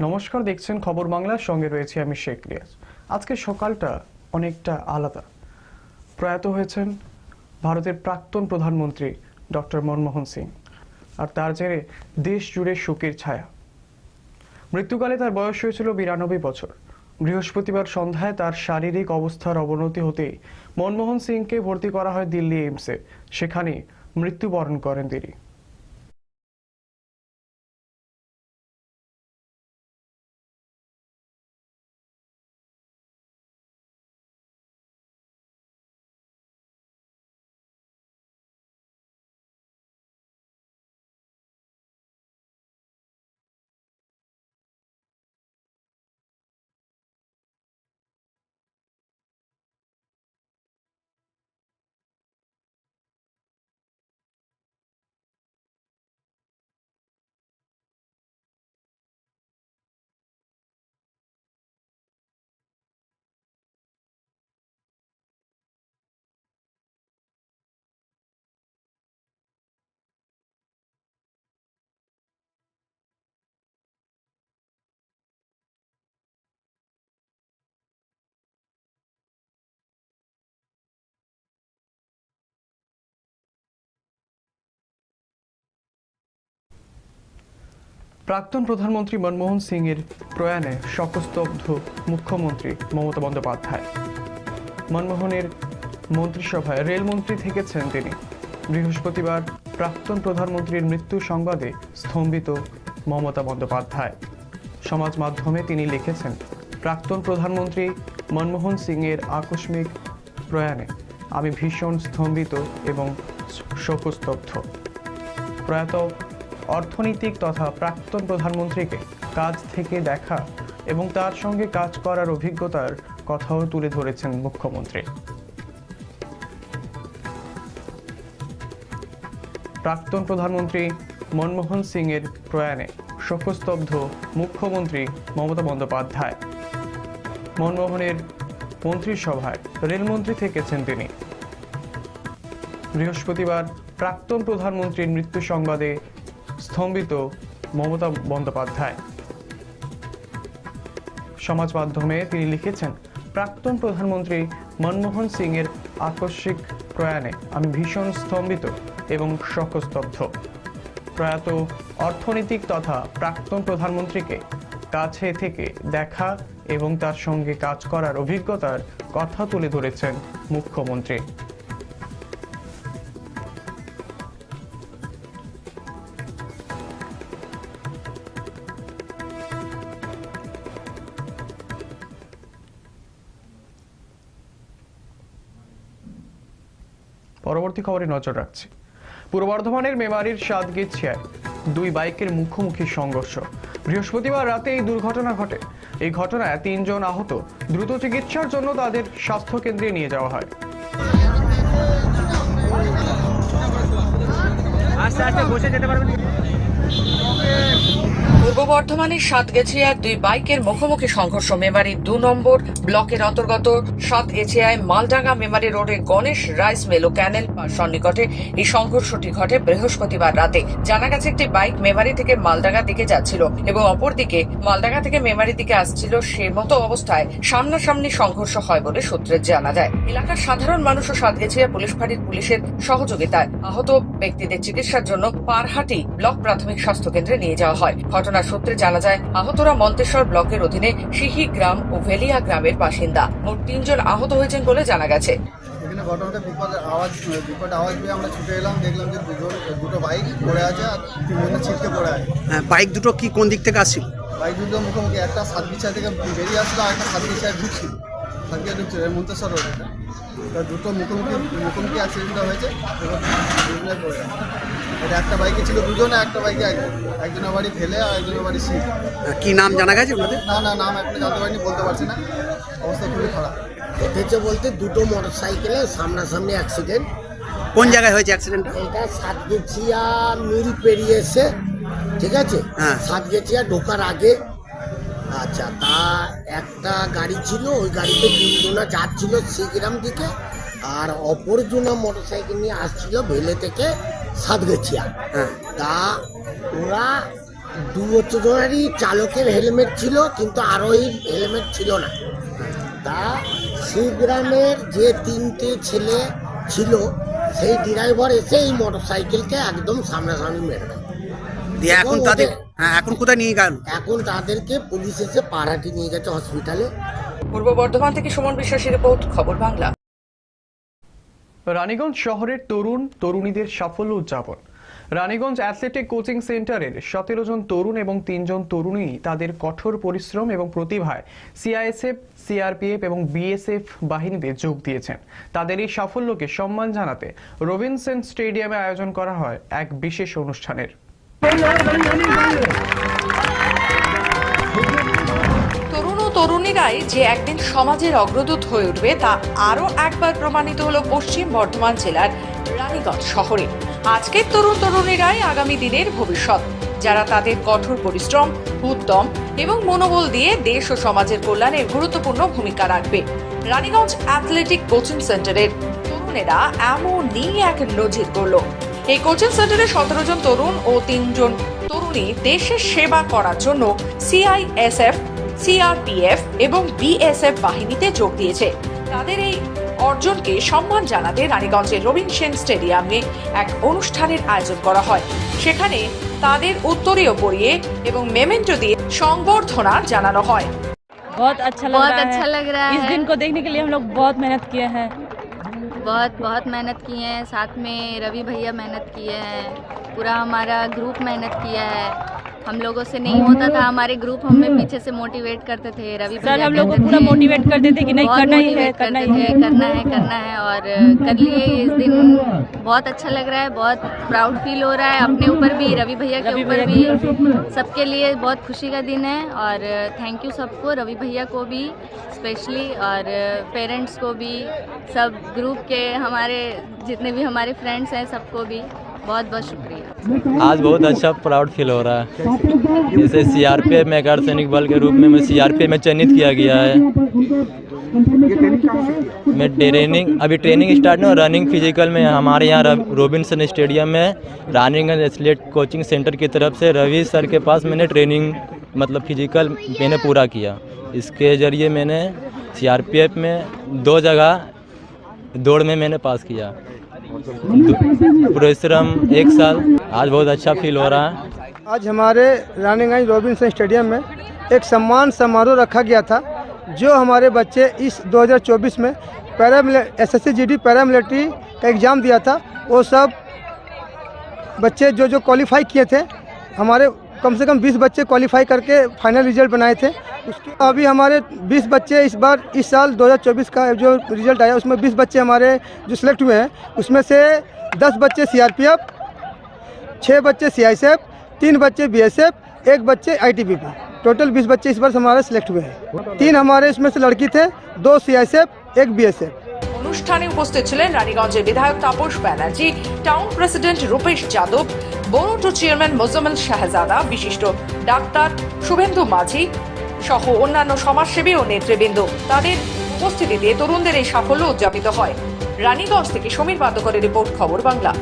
নমস্কার, দেখছেন খবর বাংলার। সঙ্গে রয়েছে আমি শেখ রিয়াজ। আজকে সকালটা অনেকটা আলাদা। প্রয়াত হয়েছেন ভারতের প্রাক্তন প্রধানমন্ত্রী ডক্টর মনমোহন সিং। আর তার জেরে দেশ জুড়ে শোকের ছায়া। মৃত্যুকালে তার বয়স হয়েছিল বিরানব্বই বছর। বৃহস্পতিবার সন্ধ্যায় তার শারীরিক অবস্থার অবনতি হতেই মনমোহন সিংকে ভর্তি করা হয় দিল্লি এইমসে। সেখানে মৃত্যুবরণ করেন তিনি। প্রাক্তন প্রধানমন্ত্রী মনমোহন সিং এর প্রয়াণে শোকস্তব্ধ মুখ্যমন্ত্রী মমতা বন্দ্যোপাধ্যায়। মনমোহনের মন্ত্রিসভায় রেলমন্ত্রী থেকেছেন তিনি। বৃহস্পতিবার প্রাক্তন প্রধানমন্ত্রীর মৃত্যু সংবাদে স্তম্ভিত মমতা বন্দ্যোপাধ্যায়। সমাজ মাধ্যমে তিনি লিখেছেন, প্রাক্তন প্রধানমন্ত্রী মনমোহন সিং এর আকস্মিক প্রয়াণে আমি ভীষণ স্তম্ভিত এবং শোকস্তব্ধ। প্রয়াত অর্থনৈতিক তথা প্রাক্তন প্রধানমন্ত্রীকে কাজ থেকে দেখা এবং তার সঙ্গে কাজ করার অভিজ্ঞতার কথাও তুলে ধরেছেন মুখ্যমন্ত্রী। প্রাক্তন প্রধানমন্ত্রী মনমোহন সিং এর প্রয়াণে শোকস্তব্ধ মুখ্যমন্ত্রী মমতা বন্দ্যোপাধ্যায়। মনমোহনের মন্ত্রিসভায় রেলমন্ত্রী থেকেছেন তিনি। বৃহস্পতিবার প্রাক্তন প্রধানমন্ত্রীর মৃত্যু সংবাদে স্তম্ভিত মমতা বন্দ্যোপাধ্যায়। সমাজ মাধ্যমে তিনি লিখেছেন, প্রাক্তন প্রধানমন্ত্রী মনমোহন সিং এর আকস্মিক প্রয়াণে আমি ভীষণ স্তম্ভিত এবং শোকস্তব্ধ। প্রয়াত অর্থনৈতিক তথা প্রাক্তন প্রধানমন্ত্রীকে কাছে থেকে দেখা এবং তার সঙ্গে কাজ করার অভিজ্ঞতার কথা তুলে ধরেছেন মুখ্যমন্ত্রী। পরবর্তী খবরে নজর রাখছি। পূর্ব বর্ধমানের মেমারির সাতগিছিয়ায় দুই বাইকের মুখোমুখি সংঘর্ষ। বৃহস্পতিবার রাতে এই দুর্ঘটনা ঘটে। এই ঘটনায় তিনজন আহত, দ্রুত চিকিৎসার জন্য তাদের স্বাস্থ্য কেন্দ্রে নিয়ে যাওয়া হয়। আস্তে আস্তে, বসে যেতে পারবেন। পূর্ব বর্ধমানের সাতগেছিয়ায় দুই বাইকের মুখোমুখি সংঘর্ষ মেমারি দু নম্বর ব্লকের অন্তর্গত সাত এছিয়ায় মালডাঙ্গা মেমারি রোডে গণেশ রাইস মেলো ক্যানেল সন্নিকটে এই সংঘর্ষটি ঘটে বৃহস্পতিবার রাতে। জানা গেছে, একটি বাইক মেমারি থেকে মালডাঙ্গা দিকে যাচ্ছিল এবং অপরদিকে মালডাঙ্গা থেকে মেমারি দিকে আসছিল সে মতো অবস্থায় সামনাসামনি সংঘর্ষ হয় বলে সূত্রে জানা যায়। এলাকার সাধারণ মানুষ ও সাতগেছিয়া পুলিশ ফাঁড়ির পুলিশের সহযোগিতায় আহত ব্যক্তিদের চিকিৎসার জন্য পারহাটি ব্লক প্রাথমিক স্বাস্থ্য কেন্দ্রে নিয়ে যাওয়া হয়। ঘটনার সূত্রে জানা যায় আহতরা মন্তেশ্বর ব্লকের অধীনে সিহি গ্রাম ও ভেলিয়া গ্রামের বাসিন্দা। মোট তিনজন আহত হয়েছেন বলে জানা গেছে। এখানে ঘটনাটা বিপদের আওয়াজ বিপদ আওয়াজ পেয়ে আমরা ছুটে এলাম দেখলাম যে দুজন দুটো বাইক পড়ে আছে আর তিনজনে ছিটকে পড়ে আছে। হ্যাঁ, বাইক দুটো কি কোন দিক থেকে আসছিল? বাইক দুটো মুখোমুখি একটা সাতবিছা থেকে বেরিয়ে আসলো আর একটা সাতবিছায় ঢুকছিল। সাতবিছা ঢুকছিল মন্তেশ্বর রোড। দুটো মুখোমুখি মুখোমুখি অ্যাক্সিডেন্টটা হয়েছে দুজনে পড়ে এটা একটা বাইকে ছিল দুজনে একটা বাইকে একজন। একজনের বাড়ি ফেলে আর একজনের বাড়ি হ্যাঁ, কি নাম জানা গেছে ওনাদের? না না নাম এখনও জানতে পারিনি বলতে পারছি না। অবস্থা খুবই খারাপ। ঘটেছে বলতে দুটো মোটর সাইকেলে সামনাসামনি অ্যাক্সিডেন্ট কোন জায়গায় হয়েছে অ্যাক্সিডেন্টটা এটা সাতগেছিয়া মিল পেরিয়েছে ঠিক আছে? হ্যাঁ। সাতগেছিয়া ঢোকার আগে আচ্ছা তা একটা গাড়ি ছিল ওই গাড়িতে তিনজনা যাচ্ছিল শ্রীগ্রাম দিকে আর অপরজনা মোটর সাইকেল নিয়ে আসছিল ভেলে থেকে সাতগেছিয়া। হ্যাঁ। তা ওরা দু বছরেরই চালকের হেলমেট ছিল কিন্তু আরোহীর হেলমেট ছিল না। তা সেই গ্রামের যে তিনটে ছেলে ছিল সেই ড্রাইভার এসে এই মোটর সাইকেলকে একদম সামনাসামনি মেরে দেয়। এখন তাদের হ্যাঁ এখন কোথায় নিয়ে গেল? এখন তাদেরকে পুলিশ এসে পাড়াটি নিয়ে গেছে হসপিটালে পূর্ব বর্ধমান থেকে সুমন বিশ্বাসী রিপোর্ট খবর বাংলা। রানীগঞ্জ শহরের তরুণ তরুণীদের সাফল্য উদযাপন। রানীগঞ্জ অ্যাথলেটিক কোচিং সেন্টারের সতেরো জন তরুণ এবং তিনজন তরুণী তাদের কঠোর পরিশ্রম এবং প্রতিভায় সিআইএসএফ সিআরপিএফ এবং বিএসএফ বাহিনীতে যোগ দিয়েছেন। তাদের এই সাফল্যকে সম্মান জানাতে রবিনসন স্টেডিয়ামে আয়োজন করা হয় এক বিশেষ অনুষ্ঠানের। তরুণ ও তরুণীরাই যে একদিন সমাজের অগ্রদূত হয়ে উঠবে, তা আরও একবার প্রমাণিত হলো পশ্চিম বর্ধমান জেলার রানীগঞ্জ শহরে। আজকের তরুণ তরুণীরাই আগামী দিনের ভবিষ্যৎ, যারা তাদের কঠোর পরিশ্রম, উদ্যম এবং মনোবল দিয়ে দেশ ও সমাজের কল্যাণে গুরুত্বপূর্ণ ভূমিকা রাখবে। রানীগঞ্জ অ্যাথলেটিক কোচিং সেন্টারের তরুণেরা এমনই এক নজির করল এই কোচিং সেন্টারে সতেরো জন তরুণ ও তিনজন তরুণী দেশের সেবা করার জন্য সিআইএসএফ সিআরপিএফ এবং বিএসএফ বাহিনীতে যোগ দিয়েছে তাদের এই অর্জনকে সম্মান জানাতে রানীগঞ্জের রবীন সেন স্টেডিয়ামে এক অনুষ্ঠানের আয়োজন করা হয় সেখানে তাদের উত্তরীয় পরিয়ে এবং মেমেন্টো দিয়ে সংবর্ধনা জানানো হয় बहुत अच्छा लग बहुत रहा अच्छा है लग रहा इस है। दिन को देखने के लिए हम लोग बहुत मेहनत किए हैं बहुत बहुत मेहनत की है। साथ में रवि भैया मेहनत किए हैं। पूरा हमारा ग्रुप मेहनत किया है। हम लोगों से नहीं होता था हमारे ग्रुप हमें पीछे से मोटिवेट करते थे रवि सर भैया हम लोग को पूरा मोटिवेट करते थे कि नहीं करना ही है करना ही है। करना है करना है और कर लिए इस दिन। बहुत अच्छा लग रहा है बहुत प्राउड फील हो रहा है अपने ऊपर भी रवि भैया के ऊपर भी। सबके लिए बहुत खुशी का दिन है और थैंक यू सबको रवि भैया को भी स्पेशली और पेरेंट्स को भी सब ग्रुप के हमारे जितने भी हमारे फ्रेंड्स हैं सबको भी। बहुत बहुत शुक्रिया। आज बहुत अच्छा प्राउड फील हो रहा है। जैसे सीआरपीएफ में एक अर्धसैनिक बल के रूप में मैं सीआरपीएफ में चयनित किया गया है। मैं ट्रेनिंग अभी ट्रेनिंग स्टार्ट नहीं रनिंग फ़िज़िकल में हमारे यहाँ रोबिन्सन स्टेडियम में रानीगंज एथलेट कोचिंग सेंटर की तरफ़ से रवि सर के पास मैंने ट्रेनिंग मतलब फ़िज़िकल मैंने पूरा किया। इसके ज़रिए मैंने सीआरपीएफ में दो जगह दौड़ में मैंने पास किया। परिश्रम एक साल। आज बहुत अच्छा फील हो रहा है। आज हमारे रानीगंज रॉबिन्सन स्टेडियम में एक सम्मान समारोह रखा गया था, जो हमारे बच्चे इस 2024 में para S S C paramilitary का एग्ज़ाम दिया था, वो सब बच्चे जो जो क्वालिफाई किए थे, हमारे कम से कम 20 बच्चे क्वालिफाई करके फाइनल रिजल्ट बनाए थे उसके अभी हमारे 20 बच्चे इस बार इस साल 2024 का जो रिजल्ट आया उसमें 20 बच्चे हमारे जो सिलेक्ट हुए हैं उसमें से 10 बच्चे सी आर पी एफ छः बच्चे सी आई एस एफ तीन बच्चे बी एस एफ एक बच्चे I T B P total बीस बच्चे इस बार हमारे सिलेक्ट हुए हैं तीन हमारे इसमें से लड़की थे दो सी आई एस एफ एक बी एस एफ অনুষ্ঠানে উপস্থিত ছিলেন রানীগঞ্জের বিধায়ক তাপস ব্যানার্জি টাউন প্রেসিডেন্ট রূপেশ যাদব বোরোটো চেয়ারম্যান মোজাম্মেল শাহজাদা, বিশিষ্ট ডাক্তার শুভেন্দু মাঝি সহ অন্যান্য সমাজসেবী ও নেতৃবৃন্দ। তাদের উপস্থিতিতে তরুণদের এই সাফল্য উদযাপিত হয়। রানীগঞ্জ থেকে সমীর বাদ্যকরের রিপোর্ট, খবর বাংলা।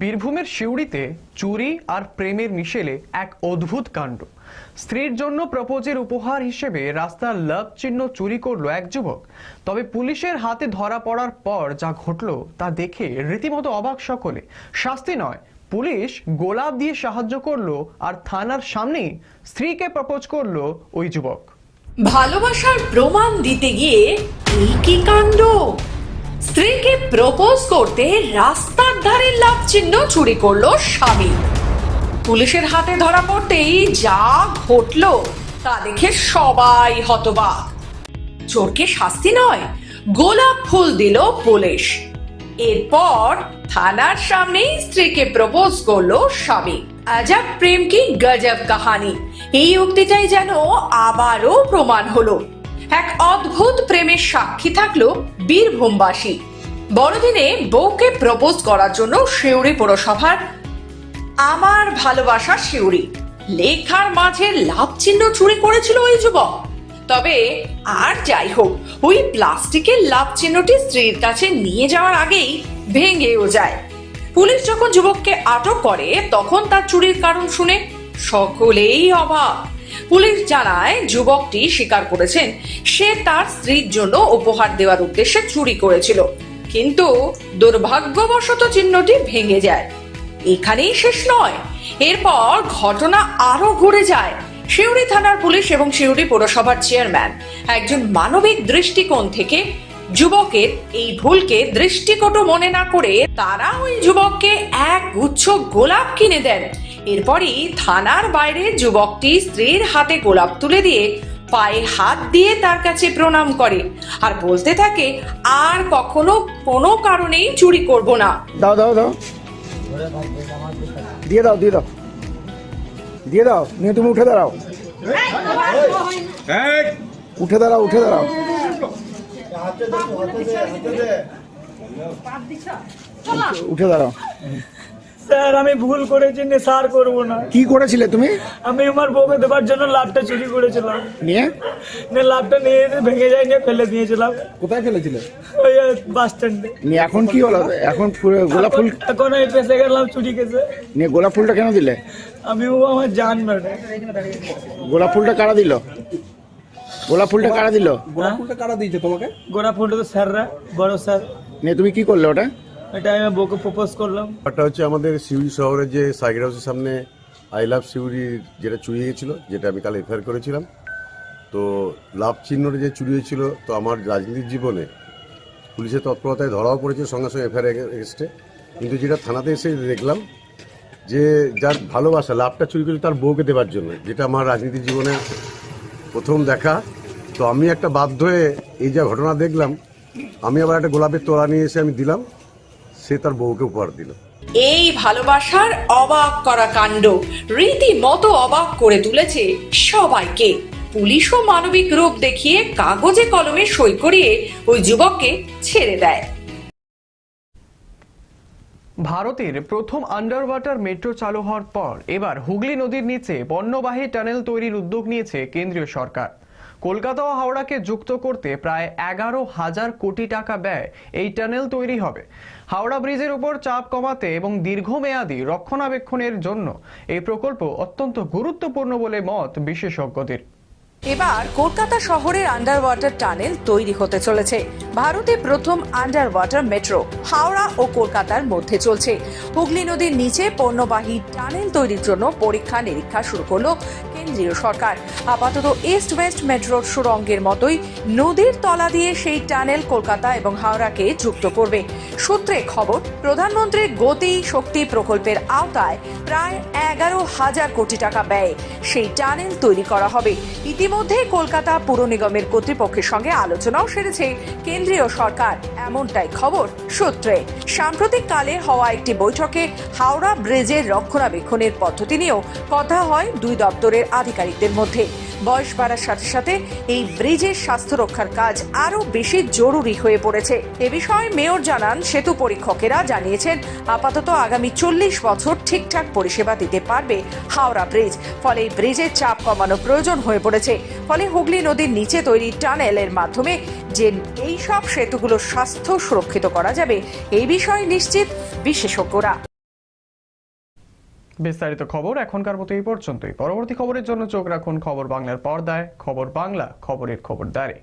বীরভূমের সিউড়িতে চুরি আর প্রেমের মিশেলে এক অদ্ভুত কাণ্ড। স্ত্রীর জন্য প্রপোজের উপহার হিসেবে রাস্তার লাভ চিহ্ন চুরি করল এক যুবক। তবে পুলিশের হাতে ধরা পড়ার পর যা ঘটলো তা দেখে রীতিমতো অবাক সকলে। শাস্তি নয়, পুলিশ গোলাপ দিয়ে সাহায্য করল আর থানার সামনেই স্ত্রীকে প্রপোজ করল ওই যুবক। ভালোবাসার প্রমাণ দিতে গিয়ে কি কাণ্ড? স্ত্রীকে প্রপোজ করতে রাস্তার ধারে লাভ চিহ্ন চুরি করল স্বামী। পুলিশের হাতে ধরা পড়তেই যা ঘটলো তা দেখে সবাই হতবাক। চোরকে শাস্তি নয়, গোলাপ ফুল দিল পুলিশ। এরপর থানার সামনেই স্ত্রীকে প্রপোজ করল স্বামী। আজাব প্রেম কি গজব কাহানি? এই উক্তিটাই যেন আবারও প্রমাণ হলো। এক অদ্ভুত প্রেমের সাক্ষী থাকল বীরভূমবাসী। বড়দিনে বউকে প্রপোজ করার জন্য শিউরি পৌরসভার আমার ভালোবাসা শিউরি। লেখার মাঝে লাভ চিহ্ন চুরি করেছিল ওই যুবক। তবে আর যাই হোক, ওই প্লাস্টিকের লাভ চিহ্নটি স্ত্রীর কাছে নিয়ে যাওয়ার আগেই ভেঙেও যায়। পুলিশ যখন যুবককে আটক করে, তখন তার চুরির কারণ শুনে সকলেই অবাক। পুলিশ জানায়, যুবকটি স্বীকার করেছেন, সে তার স্ত্রীর জন্য উপহার দেওয়ার উদ্দেশ্যে চুরি করেছিল। কিন্তু দুর্ভাগ্যবশত চিহ্নটি ভেঙে যায়। এখানেই শেষ নয়। এরপর ঘটনা আরও ঘুরে যায়। শিউরি থানার পুলিশ এবং শিউরি পৌরসভার চেয়ারম্যান একজন মানবিক দৃষ্টিকোণ থেকে যুবকের এই ভুলকে দৃষ্টিকটু মনে না করে তারা ওই যুবককে এক গুচ্ছ গোলাপ কিনে দেন। এরপরই থানার বাইরে যুবকটি স্ত্রীর হাতে গোলাপ তুলে দিয়ে পায়ে হাত দিয়ে তার কাছে প্রণাম করে। আর বলতে থাকে, আর কখনো কোনো কারণেই চুরি করব না। দাও দাও দাও। দিয়ে দাও দিয়ে দাও। দিয়ে দাও নিয়ে তুমি উঠে দাঁড়াও। উঠে দাঁড়াও উঠে দাঁড়াও। উঠে- উঠে দাঁড়াও। স্যার আমি ভুল করেছি নেশার করব না। কি করেছিলে তুমি? আমি আমার বউকে দেবার জন্য লাভটা চুরি করেছিলাম। নিয়ে? নিয়ে লাভটা নিয়ে এসে ভেঙে যায় নিয়ে ফেলে দিয়েছিলাম। কোথায় ফেলেছিলে? ওই বাস স্ট্যান্ডে। নিয়ে এখন কি হলো? এখন ফুল- গোলাপ ফুল এখন আমি পেশে গেলাম চুরি কেসে। নিয়ে গোলাপ ফুলটা কেন দিলে? আমি ও আমার জান মেরে। গোলাপ ফুলটা কারা দিল? গোলাপ ফুলটা কারা দিল? গোড়া ফুলটা তো স্যাররা বড় স্যার। নিয়ে তুমি কি করলে ওটা? এটা আমি বউকে প্রপোজ করলাম। ব্যাপারটা হচ্ছে আমাদের সিউড়ি শহরে যে সাইকেল হাউসের সামনে আই লাভ সিউড়ির যেটা চুরি হয়েছিল, যেটা আমি কাল এফআইআর করেছিলাম। তো লাভ চিহ্নটা যে চুরি হয়েছিল, তো আমার রাজনীতির জীবনে পুলিশের তৎপরতায় ধরাও পড়েছে, সঙ্গে সঙ্গে এফআইআর এগেস্টে কিন্তু যেটা থানাতে এসে দেখলাম যে যার ভালোবাসা, লাভটা চুরি করেছে তার বউকে দেওয়ার জন্য, যেটা আমার রাজনীতির জীবনে প্রথম দেখা। তো আমি একটা বাধ্য হয়ে এই যা ঘটনা দেখলাম, আমি আবার একটা গোলাপের তোলা নিয়ে এসে আমি দিলাম। সে তার বউকে উপহার দিল। এই ভালোবাসার অবাক করা কাণ্ড রীতিমতো অবাক করে তুলেছে সবাইকে। পুলিশও মানবিক রূপ দেখিয়ে কাগজে কলমে সই করিয়ে ওই যুবককে ছেড়ে দেয়। ভারতের প্রথম আন্ডার ওয়াটার মেট্রো চালু হওয়ার পর এবার হুগলি নদীর নিচে পণ্যবাহী টানেল তৈরির উদ্যোগ নিয়েছে কেন্দ্রীয় সরকার। কলকাতা ও হাওড়াকে যুক্ত করতে প্রায় এগারো হাজার কোটি টাকা ব্যয় এই টানেল তৈরি হবে। হাওড়া ব্রিজের উপর চাপ কমাতে এবং দীর্ঘমেয়াদী রক্ষণাবেক্ষণের জন্য এই প্রকল্প অত্যন্ত গুরুত্বপূর্ণ বলে মত বিশেষজ্ঞদের। এবার কলকাতা শহরের আন্ডার ওয়াটার টানেল তৈরি হতে চলেছে। ভারতে প্রথম আন্ডার ওয়াটার মেট্রো হাওড়া ও কলকাতার মধ্যে চলছে। হুগলি নদীর নিচে পণ্যবাহী টানেল তৈরির জন্য পরীক্ষা নিরীক্ষা শুরু করল কেন্দ্রীয় সরকার। আপাতত ইস্ট ওয়েস্ট মেট্রোর সুরঙ্গের মতোই নদীর তলা দিয়ে সেই টানেল কলকাতা এবং হাওড়াকে যুক্ত করবে। সূত্রে খবর, প্রধানমন্ত্রীর গতি শক্তি প্রকল্পের আওতায় প্রায় এগারো হাজার কোটি টাকা ব্যয়ে সেই টানেল তৈরি করা হবে। ইতিমধ্যে কলকাতা পুর নিগমের কর্তৃপক্ষের সঙ্গে আলোচনাও সেরেছে কেন্দ্রীয় সরকার। এমনটাই খবর সূত্রে। সাম্প্রতিক কালে হওয়া একটি বৈঠকে হাওড়া ব্রিজের রক্ষণাবেক্ষণের পদ্ধতি নিয়েও কথা হয় দুই দপ্তরের আধিকারিকদের মধ্যে। বয়স বাড়ার সাথে সাথে এই ব্রিজের স্বাস্থ্য রক্ষার কাজ আরও বেশি জরুরি হয়ে পড়েছে। এ বিষয়ে মেয়র জানান, সেতু পরীক্ষকেরা জানিয়েছেন, আপাতত আগামী চল্লিশ বছর ঠিকঠাক পরিষেবা দিতে পারবে হাওড়া ব্রিজ। ফলে এই ব্রিজের চাপ কমানো প্রয়োজন হয়ে পড়েছে। ফলে হুগলি নদীর নিচে তৈরি টানেলের মাধ্যমে যে এই সব সেতুগুলো স্বাস্থ্য সুরক্ষিত করা যাবে, এই বিষয়ে নিশ্চিত বিশেষজ্ঞরা। বিস্তারিত খবর এখনকার মতো এই পর্যন্তই। পরবর্তী খবরের জন্য চোখ রাখুন খবর বাংলার পর্দায়, খবর বাংলা, খবরের খবরদারে।